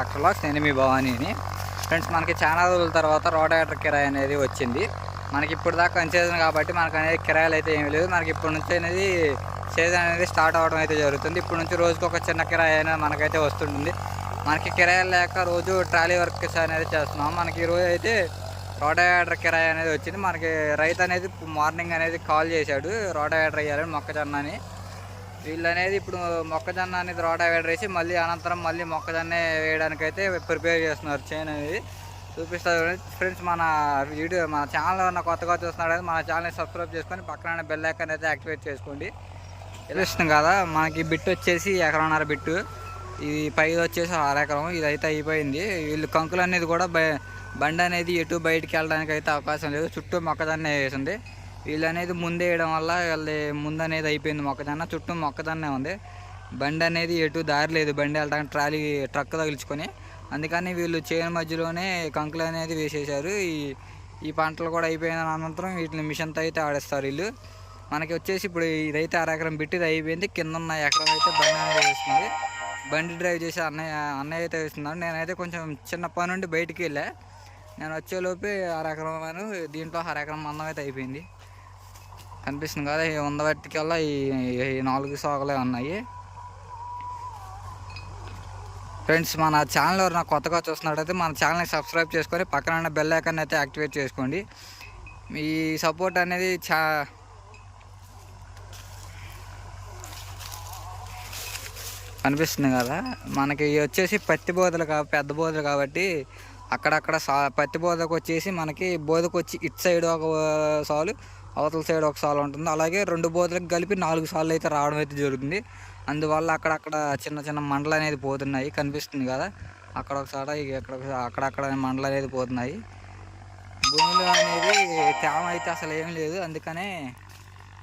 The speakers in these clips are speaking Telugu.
ట్రాక్టర్ లాక్స్ నేను మీ భవానీని. ఫ్రెండ్స్ మనకి చాలా రోజుల తర్వాత రోటావేటర్ కిరాయి అనేది వచ్చింది. మనకి ఇప్పుడు దాకా కన్సీజన్ కాబట్టి మనకు అనేది కిరాయిలు అయితే ఏమీ లేదు మనకి ఇప్పటి నుంచి అనేది సీజన్ అనేది స్టార్ట్ అవ్వడం అయితే జరుగుతుంది. ఇప్పటి నుంచి రోజుకి ఒక చిన్న కిరాయి అనేది మనకైతే వస్తుంటుంది. మనకి కిరాయిలు లేక రోజు ట్రాలీ వర్క్స్ అనేది చేస్తున్నాం. మనకి ఈ అయితే రోటావేటర్ కిరాయి అనేది వచ్చింది. మనకి రైతు అనేది మార్నింగ్ అనేది కాల్ చేశాడు. రోటావేటర్ వేయాలని మొక్కజొన్న అని వీళ్ళు అనేది ఇప్పుడు మొక్కజొన్న అనేది రోటావేటర్ వేసి మళ్ళీ అనంతరం మళ్ళీ మొక్కజొన్న వేయడానికి అయితే ప్రిపేర్ చేస్తున్నారు చేను అనేది. చూపిస్తారు ఫ్రెండ్స్ మన వీడియో మన ఛానల్ ఉన్న కొత్తగా చూస్తున్నాడు మన ఛానల్ని సబ్స్క్రైబ్ చేసుకొని పక్కన బెల్ ఐకాన్ అయితే యాక్టివేట్ చేసుకోండి. తెలుస్తుంది కదా మనకి బిట్ వచ్చేసి ఎకరన్నర బిట్టు. ఇది పై వచ్చేసి అరెకరం ఇది అయితే అయిపోయింది. వీళ్ళు కంకులు అనేది కూడా బ- బండి అనేది ఎటు బయటికి వెళ్ళడానికి అయితే అవకాశం లేదు. చుట్టూ మొక్కజొన్న వేసింది. వీళ్ళు అనేది ముందే వేయడం వల్ల వీళ్ళది ముందు అనేది అయిపోయింది మొక్కజొన్న. చుట్టూ మొక్కజొన్నే ఉంది. బండి అనేది ఎటు దారి లేదు. బండి వెళ్ళడానికి ట్రాలీ ట్రక్ తగిలించుకొని. అందుకని వీళ్ళు చేను మధ్యలోనే కంకులు అనేది వేసేసారు ఈ ఈ పంటలు కూడా అయిపోయిన అనంతరం వీటిని మిషన్తో అయితే ఆడేస్తారు వీళ్ళు. మనకి వచ్చేసి ఇప్పుడు ఇదైతే అరెకరం బిట్టిది అయిపోయింది. కింద ఉన్న ఎకరం అయితే బండి అనేది వేస్తుంది. బండి డ్రైవ్ చేసి అన్నయ్య అన్నయ్య అయితే వేస్తున్నాడు. నేనైతే కొంచెం చిన్న పని నుండి బయటికి వెళ్ళా. నేను వచ్చేలోపే అరెకరం అను దీంట్లో అరెకరం మందం అయితే అయిపోయింది. కనిపిస్తుంది కదా ఈ వంద వట్టికల్లా ఈ నాలుగు సాగులే ఉన్నాయి. ఫ్రెండ్స్ మన ఛానల్ ఎవరు నాకు కొత్తగా చూస్తున్నట్టయితే మన ఛానల్ని సబ్స్క్రైబ్ చేసుకొని పక్కన ఉన్న బెల్ ఐకాన్ అయితే యాక్టివేట్ చేసుకోండి. మీ సపోర్ట్ అనేది చా కనిపిస్తుంది కదా. మనకి వచ్చేసి పత్తి బోధలు కా పెద్ద బోధలు కాబట్టి అక్కడక్కడ సా పత్తి బోధకు వచ్చేసి మనకి బోధకు వచ్చి ఇటు సైడ్ ఒక సాలు అవతల సైడ్ ఒకసారి ఉంటుంది. అలాగే రెండు బోతులకు కలిపి నాలుగు సార్లు అయితే రావడం అయితే జరుగుతుంది. అందువల్ల అక్కడక్కడ చిన్న చిన్న మండలు అనేది పోతున్నాయి. కనిపిస్తుంది కదా? అక్కడ ఒకసారి ఇక్కడ అక్కడక్కడ మండలు అనేది పోతున్నాయి. భూమిలో అనేది తేమ అయితే అసలు ఏం లేదు. అందుకనే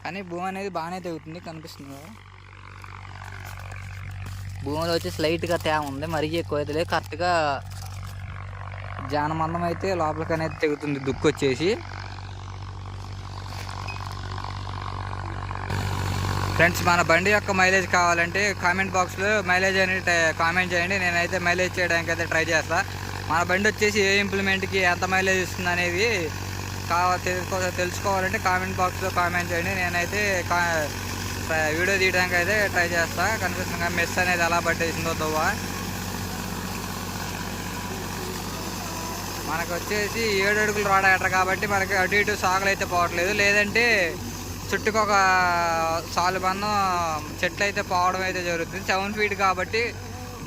కానీ భూమి అనేది బాగానే తెగుతుంది. కనిపిస్తుంది కదా? భూమిలో వచ్చేసి లైట్గా తేమ ఉంది. మరీ ఎక్కువ అయితే లేదు. కరెక్ట్గా జానమందం అయితే లోపలికి అనేది తెగుతుంది. దుక్కు వచ్చేసి. ఫ్రెండ్స్ మన బండి యొక్క మైలేజ్ కావాలంటే కామెంట్ బాక్స్లో మైలేజ్ అనేది కామెంట్ చేయండి. నేనైతే మైలేజ్ చేయడానికి అయితే ట్రై చేస్తా. మన బండి వచ్చేసి ఏ ఇంప్లిమెంట్కి ఎంత మైలేజ్ ఇస్తుంది అనేది కావ తెలుసుకో తెలుసుకోవాలంటే కామెంట్ బాక్స్లో కామెంట్ చేయండి. నేనైతే కా వీడియో తీయడానికి అయితే ట్రై చేస్తా. కనిపిస్తుంది మెస్ అనేది ఎలా పట్టేసిందో దువ్వ. మనకు వచ్చేసి ఏడు అడుగులు రోడ్ కాబట్టి మనకి అటు ఇటు సాగులు అయితే పోవట్లేదు. లేదంటే చుట్టుకు ఒక సాలు బంధం చెట్లు అయితే పోవడం అయితే జరుగుతుంది. సెవెన్ ఫీట్ కాబట్టి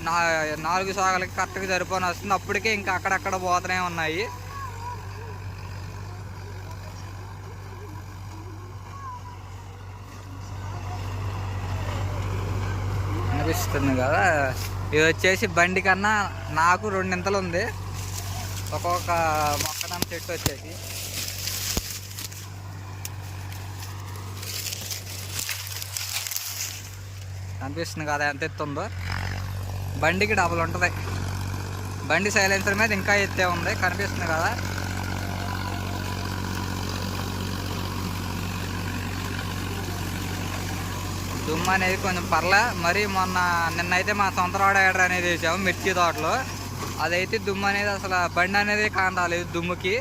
నా నాలుగు సాగులకి కరెక్ట్గా సరిపోని వస్తుంది. అప్పటికే ఇంకా అక్కడక్కడ పోతూనే ఉన్నాయి. అనిపిస్తుంది కదా? ఇది వచ్చేసి బండి కన్నా నాకు రెండింతలు ఉంది. ఒక్కొక్క మొక్కదమ్మ చెట్టు వచ్చేసి. కనిపిస్తుంది కదా ఎంత ఎత్తు ఉందో బండికి డబుల్ ఉంటుంది. బండి సైలెన్సర్ మీద ఇంకా ఎత్తే ఉంది కనిపిస్తుంది కదా. దుమ్ము అనేది కొంచెం పర్ల మరి మొన్న నిన్నైతే మా సొంత రోడేటర్ అనేది వేసాము మిర్చి తోటలో. అదైతే దుమ్ము అనేది అసలు బండి అనేది కాండాలేదు దుమ్ముకి.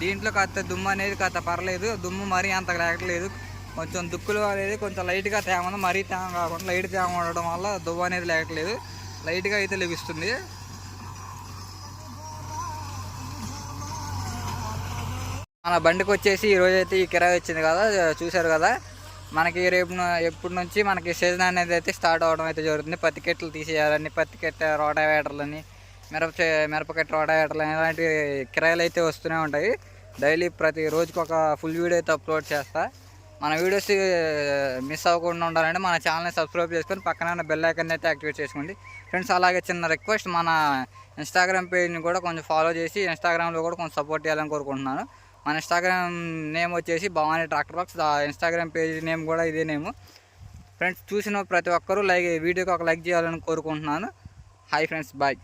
దీంట్లో కాస్త దుమ్ము అనేది కాస్త పర్లేదు దుమ్ము మరీ అంత లేకలేదు కొంచెం దుక్కులు అనేది కొంచెం లైట్గా తేమ ఉంది. మరీ తేమ కాకుండా లైట్ తేమ ఉండడం వల్ల దువ్వ అనేది లేకలేదు. లైట్గా అయితే లభిస్తుంది మన బండికి వచ్చేసి ఈ అయితే ఈ కిరాయి వచ్చింది కదా చూశారు కదా? మనకి రేపు ఎప్పటి నుంచి మనకి సీజన్ అనేది అయితే స్టార్ట్ అవ్వడం అయితే జరుగుతుంది. పత్తి కెట్లు తీసేయాలని పత్తి కెట్ట రోటావేటర్లని మిరప మిరపకట్ట మిరపకెట్ట ఇలాంటి కిరాయిలు అయితే వస్తూనే ఉంటాయి. డైలీ ప్రతి రోజుకి ఒక ఫుల్ వీడియో అయితే అప్లోడ్ చేస్తా. మన వీడియోస్ మిస్ అవ్వకుండా ఉండాలంటే మన ఛానల్ని సబ్స్క్రైబ్ చేసుకొని పక్కన ఉన్న బెల్ ఐకన్ అయితే యాక్టివేట్ చేసుకోండి. ఫ్రెండ్స్ అలాగే చిన్న రిక్వెస్ట్ మన ఇన్స్టాగ్రామ్ పేజ్ని కూడా కొంచెం ఫాలో చేసి ఇన్స్టాగ్రామ్లో కూడా కొంచెం సపోర్ట్ చేయాలని కోరుకుంటున్నాను. మన ఇన్స్టాగ్రామ్ నేమ్ వచ్చేసి Bhavani tractor box Instagram page name కూడా ఇదే నేమ్ ఫ్రెండ్స్ చూసిన ప్రతి ఒక్కరూ లైక్ వీడియోకి ఒక లైక్ చేయాలని కోరుకుంటున్నాను. Hi friends bye